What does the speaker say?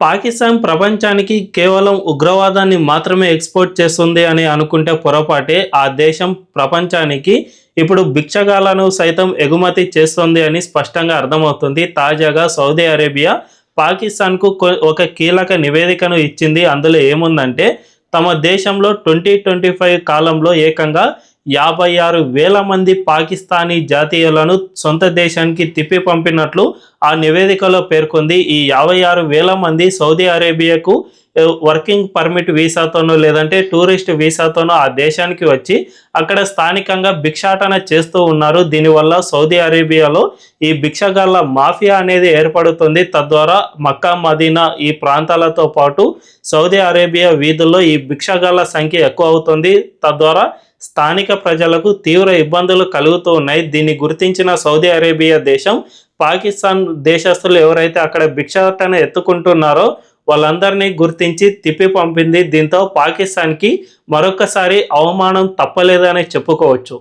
పాకిస్తాన్ ప్రపంచానికి కేవలం ఉగ్రవాదాన్ని మాత్రమే ఎక్స్పోర్ట్ చేస్తుంది అని అనుకుంటే పొరపాటే ఆ దేశం ప్రపంచానికి ఇప్పుడు భిక్షగాలను సైతం ఎగుమతి చేస్తుంది అని స్పష్టంగా అర్థమవుతుంది. తాజాగా సౌదీ అరేబియా పాకిస్తాన్కు ఒక కీలక నివేదికను ఇచ్చింది. అందులో ఏముందంటే తమ దేశంలో ట్వంటీ ట్వంటీ ఫైవ్ కాలంలో ఏకంగా యాభై ఆరు వేల మంది పాకిస్తానీ జాతీయులను సొంత దేశానికి తిప్పి పంపినట్లు ఆ నివేదికలో పేర్కొంది. ఈ యాభై ఆరు వేల మంది సౌదీ అరేబియాకు వర్కింగ్ పర్మిట్ వీసాతోనో లేదంటే టూరిస్ట్ వీసాతోనో ఆ దేశానికి వచ్చి అక్కడ స్థానికంగా భిక్షాటన చేస్తూ ఉన్నారు. దీనివల్ల సౌదీ అరేబియాలో ఈ భిక్షగాళ్ళ మాఫియా అనేది ఏర్పడుతుంది. తద్వారా మక్కా మదీనా ఈ ప్రాంతాలతో పాటు సౌదీ అరేబియా వీధుల్లో ఈ భిక్షగాళ్ళ సంఖ్య ఎక్కువ అవుతుంది. తద్వారా స్థానిక ప్రజలకు తీవ్ర ఇబ్బందులు కలుగుతూ ఉన్నాయి. దీన్ని గుర్తించిన సౌదీ అరేబియా దేశం పాకిస్తాన్ దేశస్తులు ఎవరైతే అక్కడ భిక్షాటన ఎత్తుకుంటున్నారో వాళ్ళందరినీ గుర్తించి తిప్పి పంపింది. దీంతో పాకిస్తాన్కి మరొకసారి అవమానం తప్పలేదని చెప్పుకోవచ్చు.